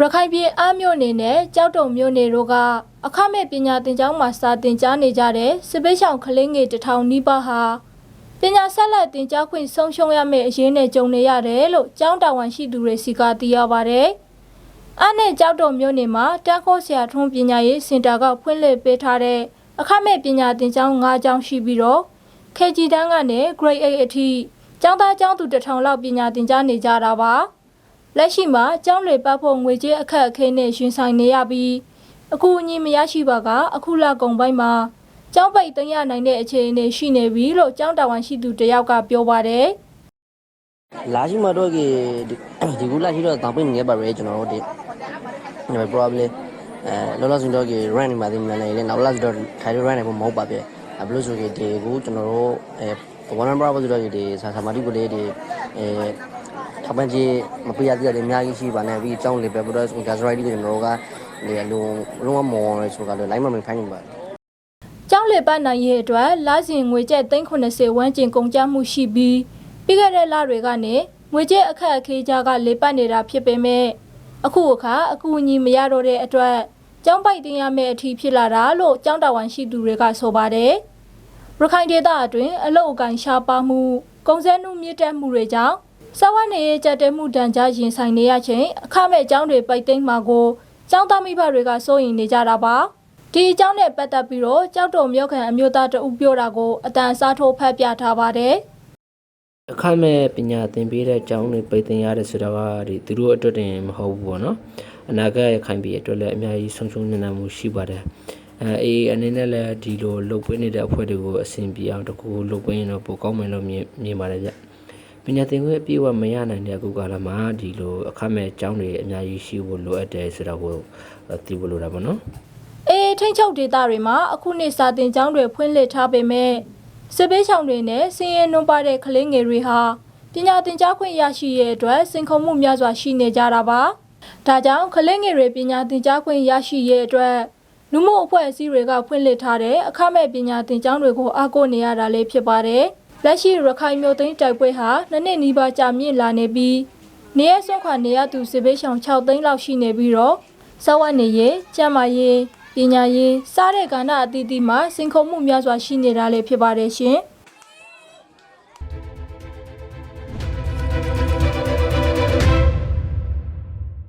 ရခိုင်ပြည်အားမြို့နယ်နဲ့ကြောက်တုံမြို့နယ်တို့ကအခမဲ့ပညာသင်ကျောင်းမှာစာသင်ကြားနေကြတဲ့စစ်ပေးဆောင်ကလေးငယ်တစ်ထောင်နီးပါးဟာပညာဆက်လက်သင်ကြားခွင့်ဆုံးရှုံးရမယ့်အရေးနဲ့ကြုံနေရတယ်လို့ကျောင်းတာဝန်ရှိသူတွေစီကသိရပါဗျ။အားနဲ့ကြောက်တုံမြို့နယ်မှာတန်းခိုးဆရာထွန်းပညာရေးစင်တာကဖွင့်လှစ်ပေးထားတဲ့အခမဲ့ပညာသင်ကျောင်း၅ကျောင်းရှိပြီးတော့ KG တန်းကနေ Grade 8အထိကျောင်းသားကျောင်းသူတစ်ထောင်လောက်ပညာသင်ကြားနေကြတာပါ။ လက်ရှိမှာကျောင်းလေပတ်ဖို့ငွေကြေးအခက်အခဲနဲ့ရှင်ဆိုင်နေရပြီးအခုအညီမရရှိပါက အခုလကုန်ပိုင်းမှာကျောင်းပိတ်သိမ်းရနိုင်တဲ့အခြေအနေရှိနေပြီလို့ကျောင်းတာဝန်ရှိသူတယောက်ကပြောပါတယ်လာရှိမတော့ဒီဒီကူလာရှိတော့တောင်းပိနေပါပဲကျွန်တော်တို့ဒီ probably အဲလောလောဆယ်တော့ဒီ run နေပါသေးတယ်လည်းနောက်လာဆိုတော့ခိုင်ရ run နေဖို့မဟုတ်ပါပဲဘလို့ဆိုကြဒီကူကျွန်တော်တို့အဲ one number ဆိုတော့ဒီစာသမားတိကိုလေးဒီအဲထပ်ပန်းကြီးမပြရသေးတယ်အများကြီးရှိပါနဲ့ပြီးအကြောင်းလေးပဲဘလို့ဆို gas right ကိုကျွန်တော်တို့ကဒီအလုံးလုံးဝမော်ရဆိုကတော့ line မမဖိုင်းနေပါ။ကျောင်းလေပတ်နိုင်ရေးအတွက်လစဉ်ငွေကျပ်380ဝန်းကျင်ကုန်ကျမှုရှိပြီးပြီးခဲ့တဲ့လတွေကနေငွေကျပ်အခက်အခဲကြားကလေပတ်နေတာဖြစ်ပေမဲ့အခုအခါအကူအညီမရတော့တဲ့အတွက်ကျောင်းပိုက်တင်ရမယ့်အထီးဖြစ်လာတာလို့ကျောင်းတာဝန်ရှိသူတွေကဆိုပါတယ်။ ရခိုင်ဒေသအတွင်းအလုတ်အကင်ရှားပါမှုကုန်စည်နှုန်းမြင့်တက်မှုတွေကြောင့်စာဝတ်နေရေးကြက်တဲမှုတန်ကြားရင်ဆိုင်နေရချိန်အခမဲ့ကျောင်းတွေပိတ်သိမ်းမှာကိုကျောင်းသားမိဘတွေကစိုးရိမ်နေကြတာပါ။ဒီအကြောင်းနဲ့ပတ်သက်ပြီးတော့ကြောက်တော်မြို့ခံအမျိုးသားတဦးပြောတာကိုအတန်စားထိုးဖတ်ပြထားပါတယ်အခမဲ့ပညာသင်ပေးတဲ့အကြောင်းတွေပိတ်သင်ရတယ်ဆိုတော့ကဒီသူတို့အတွက်တင်မဟုတ်ဘူးပေါ့နော်အနာဂတ်ရခိုင်ပြည်အတွက်လည်းအများကြီးဆုံးရှုံးနေနိုင်မှုရှိပါတယ် အဲအေးအနေနဲ့လည်းဒီလိုလုပ်ပေးနေတဲ့အဖွဲ့တွေကိုအဆင်ပြေအောင်တကူလုပ်ပေးရင်တော့ပိုကောင်းမယ်လို့မြင်မြင်ပါတယ်ဗျပညာသင်ခွင့်အပြည့်အဝမရနိုင်တဲ့အခုကာလမှာဒီလိုအခမဲ့အကြောင်းတွေအများကြီးရှိဖို့လိုအပ်တယ်ဆိုတော့ကိုသိဖို့လိုတာပေါ့နော်။အေးထိန်ချုပ်ဒေတာတွေမှာအခုနှစ်စာတင်ကျောင်းတွေဖွင့်လှစ်ထားပေမဲ့စစ်ပေးဆောင်တွေနဲ့စင်းရဲနှုံးပါတဲ့ကလေးငယ်တွေဟာပညာသင်ကြားခွင့်ရရှိရဲ့အတွက်စင်ခုံမှုများစွာရှိနေကြတာပါ။ဒါကြောင့်ကလေးငယ်တွေပညာသင်ကြားခွင့်ရရှိရဲ့အတွက် လူမှုအဖွဲ့အစည်းတွေကဖွင့်လှစ်ထားတဲ့အခမဲ့ပညာသင်ကျောင်းတွေကိုအားကိုးနေရတာလည်းဖြစ်ပါတယ်။လက်ရှိရခိုင်မြို့သိမ်းတိုက်ပွဲဟာနှစ်နှစ်နီးပါးကြာမြင့်လာနေပြီးနေရဆုံးခွာနေရသူစစ်ပေးဆောင်6သိန်းလောက်ရှိနေပြီးတော့စဝတ်နေရေးကျန်းမာရေးပညာရေးစားတဲ့ကဏ္ဍအသီးသီးမှာစင်ခုံမှုများစွာရှိနေတာလည်းဖြစ်ပါတယ်ရှင်။